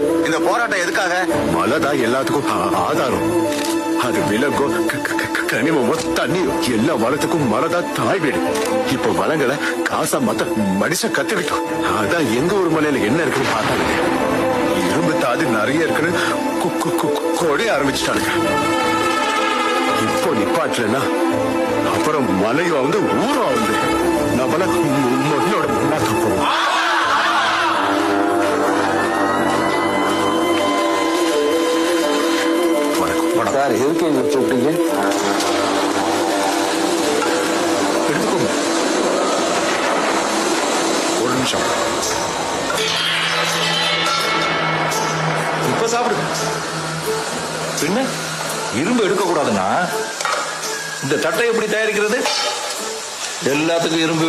இந்த போராட்டம் எதுக்காக? மழைதான் எல்லாத்துக்கும் ஆதாரம். அது விலங்கோ க- க- கனிமமோ தண்ணியோ எல்லா வளத்துக்கும் மழைதான் தாய் வீடு. இப்போ வளங்களை காசா மத்த மனுஷன் கத்துக்கிட்டோம் அதான் எங்க ஒரு மலையில என்ன இருக்குன்னு பார்த்தாங்க இரும்பு தாது நிறைய இருக்குன்னு கு- கொடைய ஆரம்பிச்சுட்டானுங்க. இப்போ நிப்பாட்டலன்னா அப்புறம் மலையும் வந்து ஊரும் வந்து வணக்கம் சார் எதுக்கு எங்களை கூப்பிட்டீங்க எடுத்துக்கோங்க. ஒரு நிமிஷம். இப்ப சாப்பிடு. பின்ன இரும்பு எடுக்க கூடாதுன்னா இந்த தட்டை எப்படி தயாரிக்கிறது? எல்லாத்துக்கும் இரும்பு